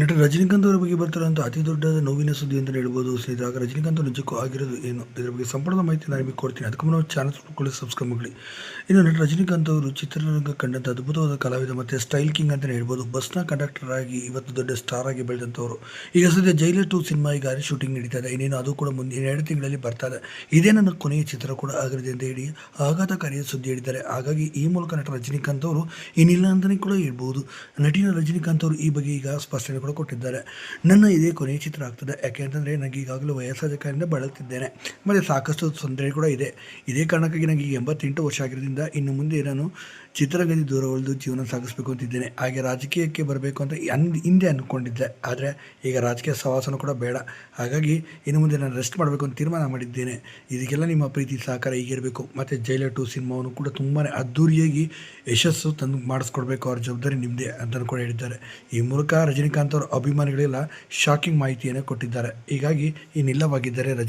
ನಟ ರಜನಿಕಾಂತ್ ಅವರ ಬಗ್ಗೆ ಬರ್ತಾರಂತ ಅತಿ ದೊಡ್ಡ ನೋವಿನ ಸುದ್ದಿ ಅಂತ ಹೇಳ್ಬೋದು. ಸ್ನೇಹಿತರೆ ಆಗ ರಜನಿಕಾಂತ್ ನಿಜಕ್ಕೂ ಆಗಿರೋದು ಏನು? ಇದರ ಬಗ್ಗೆ ಸಂಪೂರ್ಣ ಮಾಹಿತಿ ನಾನು ನಿಮಗೆ ಕೊಡ್ತೀನಿ. ಅದಕ್ಕೆ ಮುನ್ನ ಚಾನಲ್ ಸುಟ್ಕೊಳ್ಳಿ ಸಬ್ಸ್ಕ್ರೈಬ್ ಮಾಡಿ ಇನ್ನು ನಟ ರಜನಿಕಾಂತ್ ಅವರು ಚಿತ್ರರಂಗ ಕಂಡಂಥ ಅದ್ಭುತವಾದ ಕಲಾವಿದ ಮತ್ತು ಸ್ಟೈಲ್ ಕಿಂಗ್ ಅಂತಲೇ ಹೇಳ್ಬೋದು. ಬಸ್ನ ಕಂಡಕ್ಟರ್ ಆಗಿ ಇವತ್ತು ದೊಡ್ಡ ಸ್ಟಾರ್ ಆಗಿ ಬೆಳೆದಂಥವ್ರು. ಈಗ ಸದ್ಯ ಜೈಲ ಟು ಸಿನಿಮಾ ಈಗ ಶೂಟಿಂಗ್ ನಡೀತಾ ಇದೆ. ಇನ್ನೇನು ಅದು ಕೂಡ ಮುಂದೆ ಎರಡು ತಿಂಗಳಲ್ಲಿ ಬರ್ತಾ ಇದೆ. ಇದೇ ನನ್ನ ಕೊನೆಯ ಚಿತ್ರ ಕೂಡ ಆಗಲಿದೆ ಅಂತ ಹೇಳಿ ಆಘಾತಕಾರಿಯ ಸುದ್ದಿ ಹೇಳಿದ್ದಾರೆ. ಹಾಗಾಗಿ ಈ ಮೂಲಕ ನಟ ರಜನಿಕಾಂತ್ ಅವರು ಏನಿಲ್ಲ ಅಂತಲೇ ಕೂಡ ಹೇಳ್ಬೋದು. ನಟಿನ ರಜನಿಕಾಂತ್ ಅವರು ಈ ಬಗ್ಗೆ ಈಗ ಸ್ಪಷ್ಟನೆ ಕೂಡ ಕೊಟ್ಟಿದ್ದಾರೆ. ನನ್ನ ಇದೇ ಕೊನೆಯ ಚಿತ್ರ ಆಗ್ತದೆ. ಯಾಕೆ ಅಂತಂದರೆ ನನಗೆ ಈಗಾಗಲೇ ವಯಸ್ಸಾದ ಕಾರಣದಿಂದ ಬಳಲ್ತಿದ್ದೇನೆ. ಮತ್ತು ಸಾಕಷ್ಟು ತೊಂದರೆ ಕೂಡ ಇದೆ. ಇದೇ ಕಾರಣಕ್ಕಾಗಿ ನನಗೆ ಈಗ ಎಂಬತ್ತೆಂಟು ವರ್ಷ ಆಗಿರೋದ್ರಿಂದ ಇನ್ನು ಮುಂದೆ ನಾನು ಚಿತ್ರರಂಗದಿಂದ ದೂರ ಉಳಿದು ಜೀವನ ಸಾಗಿಸಬೇಕು ಅಂತಿದ್ದೇನೆ. ಹಾಗೆ ರಾಜಕೀಯಕ್ಕೆ ಬರಬೇಕು ಅಂತ ಅನ್, ಹಿಂದೆ ಅಂದ್ಕೊಂಡಿದ್ದೆ ಆದರೆ ಈಗ ರಾಜಕೀಯ ಸವಾಸನ ಕೂಡ ಬೇಡ. ಹಾಗಾಗಿ ಇನ್ನು ಮುಂದೆ ನಾನು ರೆಸ್ಟ್ ಮಾಡಬೇಕು ಅಂತ ತೀರ್ಮಾನ ಮಾಡಿದ್ದೇನೆ. ಇದಕ್ಕೆಲ್ಲ ನಿಮ್ಮ ಪ್ರೀತಿ, ಸಹಕಾರ ಈಗಿರಬೇಕು ಮತ್ತು ಜೈಲ ಟು ಸಿನಿಮಾವನ್ನು ಕೂಡ ತುಂಬಾ ಅದ್ಧೂರಿಯಾಗಿ ಯಶಸ್ಸು ತಂದು ಮಾಡಿಸ್ಕೊಡ್ಬೇಕು ಅವ್ರ ಜವಾಬ್ದಾರಿ ನಿಮ್ಮದೇ ಅಂತ ಕೂಡ ಹೇಳಿದ್ದಾರೆ. ಈ ಮೂಲಕ ರಜನಿಕಾಂತ್ ಅವರ ಅಭಿಮಾನಿಗಳೆಲ್ಲ ಶಾಕಿಂಗ್ ಮಾಹಿತಿಯನ್ನು ಕೊಟ್ಟಿದ್ದಾರೆ. ಹೀಗಾಗಿ ಇನ್ನಿಲ್ಲವಾಗಿದ್ದರೆ ರಜನಿ